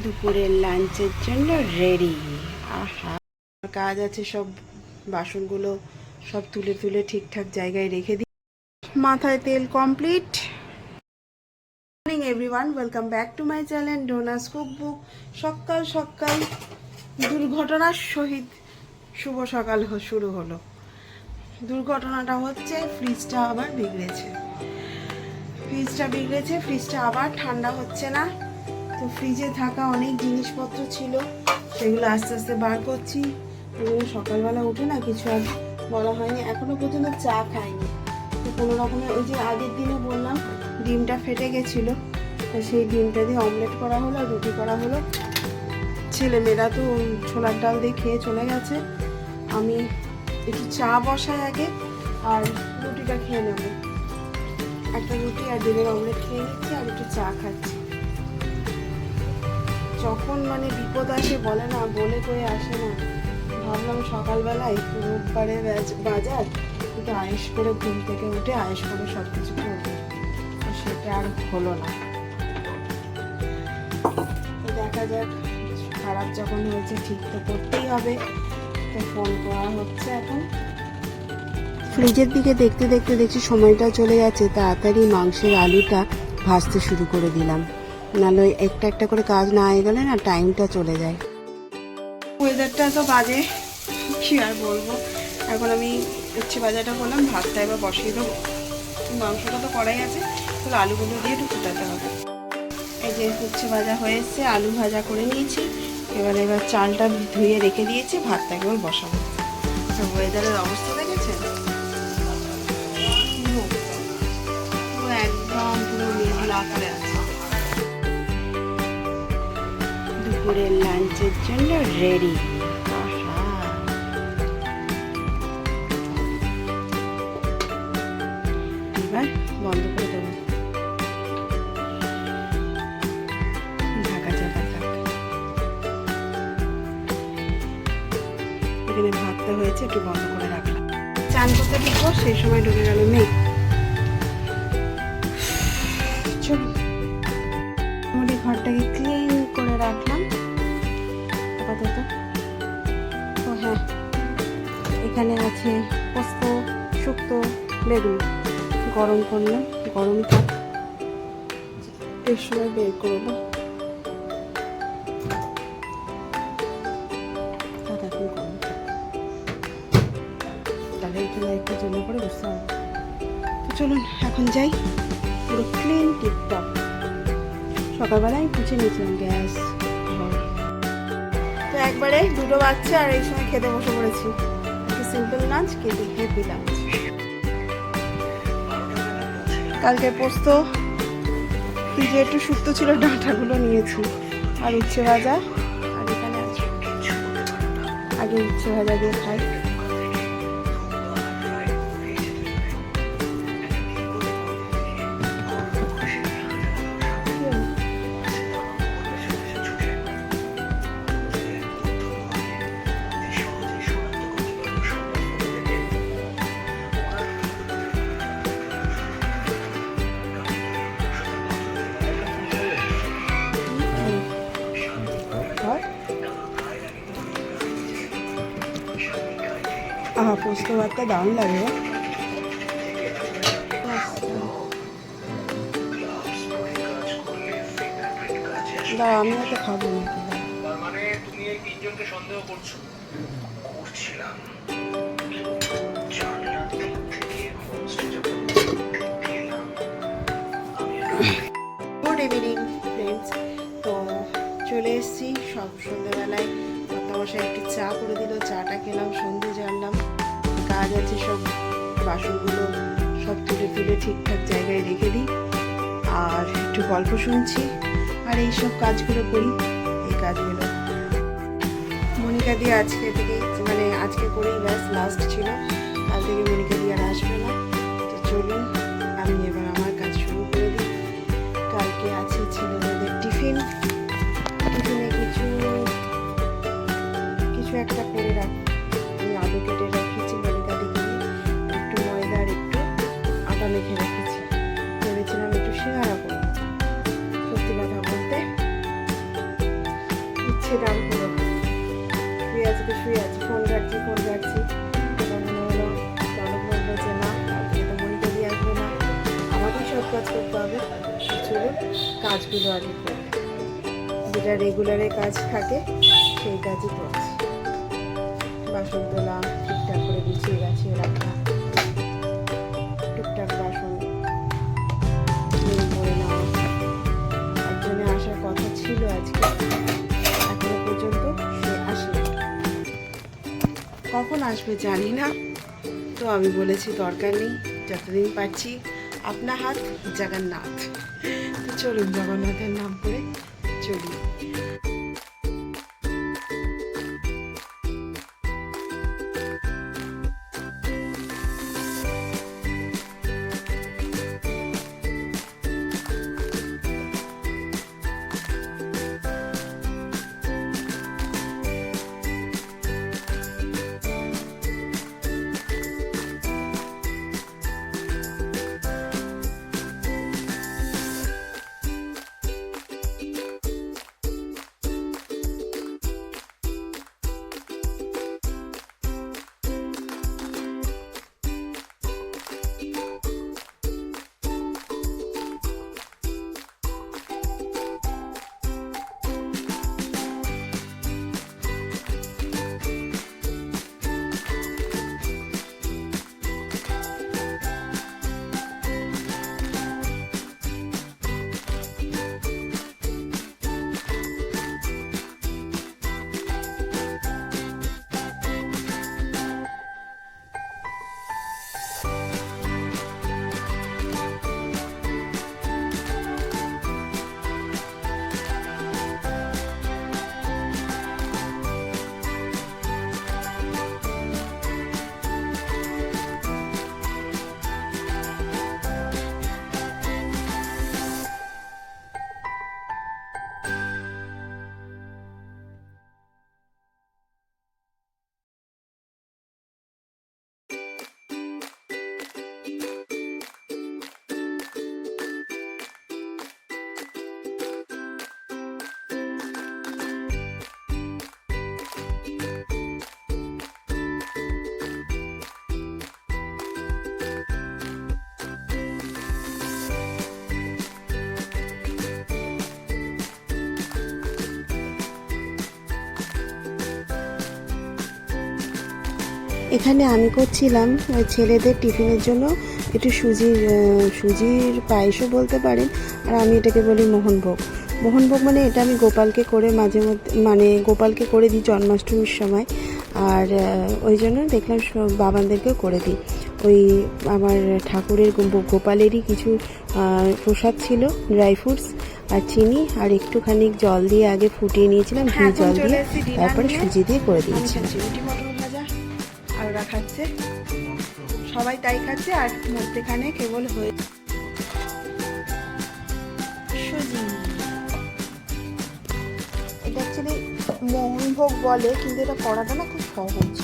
দুপুরের লাঞ্চের জন্য রেডি আহা। কাজ আছে, সব বাসনগুলো সব তুলে তুলে ঠিকঠাক জায়গায় রেখে দিই মাথায় তেল complete morning everyone welcome back to my channel Dona's cookbook সকাল সকাল দুর্ঘটনার সহিত শুভ সকাল শুরু হলো। দুর্ঘটনাটা হচ্ছে ফ্রিজটা আবার বিগড়েছে। ফ্রিজটা বিগড়েছে ফ্রিজটা আবার ঠান্ডা হচ্ছে না। তো ফ্রিজে থাকা অনেক জিনিসপত্র ছিল, সেগুলো আস্তে আস্তে বার করছি। এগুলো সকালবেলা উঠে না কিছু আর বলা হয়নি এখনও পর্যন্ত চা খাইনি। তো কোনো রকমের ওই যে আগের দিনে বললাম, ডিমটা ফেটে গেছিল সেই ডিমটা দিয়ে অমলেট করা হলো, রুটি করা হলো। ছেলেমেয়েরা তো ছোলার ডাল দিয়ে খেয়ে চলে গেছে। আমি একটু চা বসাই আগে, আর রুটিটা খেয়ে নেব। একটা রুটি আর ডিমের অমলেট খেয়ে নিচ্ছি, আর একটু চা খাচ্ছি। যখন মানে বিপদ আসে, বলে না, বলে করে আসে না। ভাবলাম সকালবেলায় রোববারে বাজ- বাজার, একটু আয়েস করে ঘুম থেকে উঠে আয়েস করে সব কিছু করব সেটা আর হলো না। দেখা যাক, খারাপ যখন হয়েছে, ঠিক তো করতেই হবে। তো ফোন করা হচ্ছে এখন। ফ্রিজের দিকে দেখতে দেখতে দেখছি সময়টা চলে যাচ্ছে, তাড়াতাড়ি মাংসের আলুটা ভাজতে শুরু করে দিলাম। নাহলে একটা একটা করে কাজ না হয়ে গেলে না টাইমটা চলে যায়। ওয়েদারটা তো বাজে, কি আর বলব? এখন আমি উচ্ছে ভাজাটা করলাম, ভাতটা এবার বসিয়ে দেবো। মাংসটা তো করাই আছে, তাহলে আলুগুলো দিয়ে একটু ফুটাতে হবে। এই যে উচ্ছে ভাজা হয়ে আলু ভাজা করে নিয়েছি। এবার এবার চালটা ধুয়ে রেখে দিয়েছি ভাতটা এবার বসাবো। তো ওয়েদারের অবস্থা দেখেছে একদম পুরো মেঘলা আকারে আছে। দুপুরের লাঞ্চের জন্য রেডি বন্ধ করে দেবো। ঢাকা এখানে ভাতটা হয়েছে, একটু বন্ধ করে রাখলাম। চান করতে ঢুকবো সেই সময় ঢুকে গেল মেঘ ও হ্যাঁ এখানে আছে পোস্ত, শুক্তো, বেগুন। গরম করলাম, গরম থাক। এর সময় বের করব। জন্য করে তো চলুন, এখন যাই পুরো ক্লিন টিপটপ সকালবেলায় মুছে নিয়েছিলাম গ্যাস। তো একবারে দুটো বাচ্চা আর এই সময় খেতে বসে পড়েছি। সিম্পল লাঞ্চ কেটে হ্যাপি লাঞ্চ কালকে পোস্ত যে একটু সুপ্ত ছিল, ডাঁটাগুলো নিয়েছি। আর উচ্ছে ভাজা, আর এখানে আগে উচ্ছে ভাজা দিয়ে খাই। আহা পোস্ত ভাতটা দারুণ লাগে। দাঁড়া আমি হয়তো খাব না। তার মানে তুমি এই তিনজনকে সন্দেহ করছ? করছিলাম। গুড ইভিনিং ফ্রেন্ডস তো চলে এসেছি সব সন্ধ্যেবেলায়। মশাই একটু চা করে দিল চাটা খেলাম সন্ধে জানলাম কাজ আছে সব বাসনগুলো সব তুলে তুলে ঠিকঠাক জায়গায় রেখে দিই। আর একটু গল্প শুনছি। আর এই সব কাজগুলো করি। এই কাজগুলো। মনিকা দিয়ে আজকে থেকে মানে আজকে করেই ব্যাস লাস্ট ছিল। কাল থেকে মনিকা দিয়ে আর আসবে না। তো চলুন, আমি এবার আমার কাজ শুরু করে দিই। কালকে আছে টিফিন টিফিনে। কাজ করতে হবে চলো কাজগুলো আগে করি যেটা রেগুলারে কাজ থাকে, সেই কাজই করছি। বাসন তোলা ঠিকঠাক করে গুছিয়ে গাছিয়ে রাখা টুকটাক বাসন করে একজনে আসার কথা ছিল আজকে, এখনও পর্যন্ত সে আসেনি। কখন আসবে জানি না। তো আমি বলেছি দরকার নেই, যতদিন পারছি আপনা হাত জগন্নাথ। চলুন জগন্নাথের নাম করে চলি। এখানে আমি করছিলাম ওই ছেলেদের টিফিনের জন্য একটু সুজির সুজির পায়েসও বলতে পারেন আর আমি এটাকে বলি মোহনভোগ। মোহনভোগ মানে এটা আমি গোপালকে করে মাঝে মধ্যে মানে গোপালকে করে দিই জন্মাষ্টমীর সময় আর ওই জন্য দেখলাম সব বাবানদেরকেও করে দিই। ওই আমার ঠাকুরের গোপালেরই কিছু প্রসাদ ছিল ড্রাই ফ্রুটস আর চিনি আর একটুখানি জল দিয়ে আগে ফুটিয়ে নিয়েছিলাম ঘি হ্যাঁ, জল দিয়ে তারপরে সুজি দিয়ে করে দিয়েছিলাম। খাচ্ছি। সবাই তাই খাচ্ছে আর মধ্যেখানে কেবল হয়ে সুজি এটা অ্যাকচুয়ালি মোহনভোগ বলে কিন্তু এটা করাটা না খুব সহজ।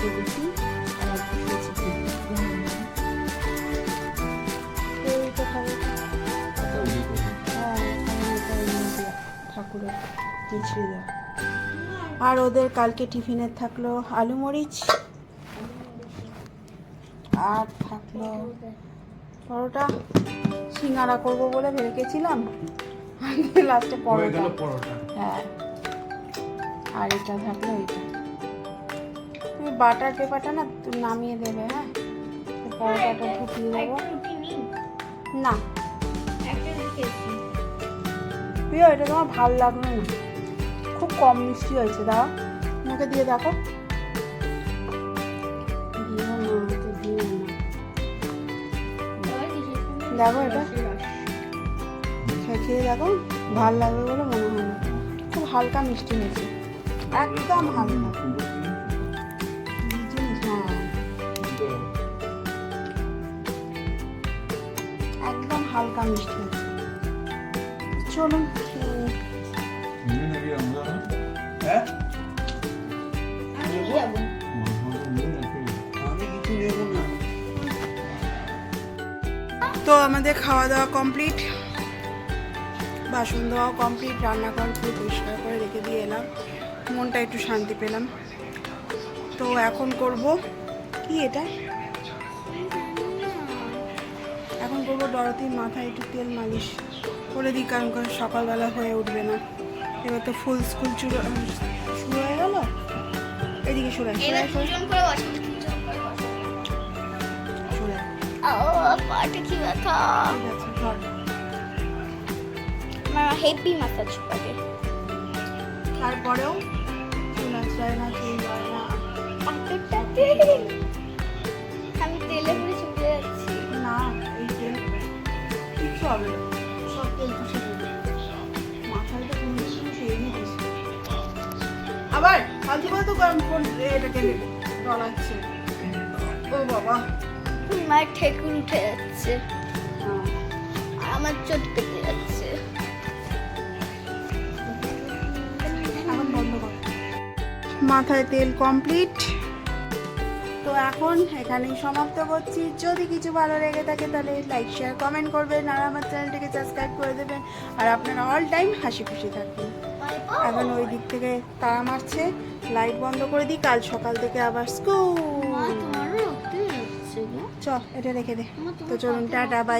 দুটো রুটি আর একটু সুজি কেউ এটা খাবে হ্যাঁ। আমি এটা এনে দিয়া ঠাকুরের মিছড়ে দেওয়া আর ওদের কালকে টিফিনের থাকল আলু মরিচ আর থাকল পরোটা। সিঙ্গারা করব বলে ভেবেছিলাম লাস্টে পরোটা। হ্যাঁ আর এটা থাকল এটা বাটার পেপারটা না তুমি নামিয়ে দেবে হ্যাঁ? পরোটাটা ঢুকিয়ে দেবো। না। প্রিয় এটা তোমার ভালো লাগল না। খুব কম মিষ্টি হয়েছে দাও। মুখে দিয়ে দেখো। দেখো এটা। খেয়ে দেখো ভালো লাগবে বলে মনে হয় না। খুব হালকা মিষ্টি হয়েছে। একদম হালকা। হালকা মিষ্টি হয়েছে চলুন। হ্যাঁ? তো আমাদের খাওয়া দাওয়া কমপ্লিট বাসন ধোয়াও কমপ্লিট রান্নাঘর পুরো পরিষ্কার করে রেখে দিয়ে এলাম। মনটা একটু শান্তি পেলাম। তো এখন করব কি এটা? করব ডরতির মাথায় একটু তেল মালিশ করে দিই কারণ কারণ সকালবেলা হয়ে উঠবে না। এবার তো ফুল স্কুল শুরু শুরু হয়ে গেল? এদিকে শুরু কি ব্যথা? মাসাজ করে। তারপরেও চুল আঁচড়ায় না চুল হয় না। হবে। না সব তেল চুষে মাথায় তো কোনো কিছু আবার ফালতু ফালতু গরম ফোন এটাকে ডলাচ্ছে ও বাবা। আমার ঠেকুর উঠে যাচ্ছে। হ্যাঁ। আমার চোখ পেতে যাচ্ছে। মাথায় তেল কমপ্লিট। তো এখন এখানেই সমাপ্ত করছি। যদি কিছু ভালো লেগে থাকে তাহলে লাইক শেয়ার কমেন্ট করবেন আর আমার চ্যানেলটিকে সাবস্ক্রাইব করে দেবেন। আর আপনারা অল টাইম হাসি খুশি থাকবেন। এখন ওই দিক থেকে তারা মারছে। লাইট বন্ধ করে দিই। কাল সকাল থেকে আবার স্কুল চল এটা রেখে দে। তো চলুন টাটা বাই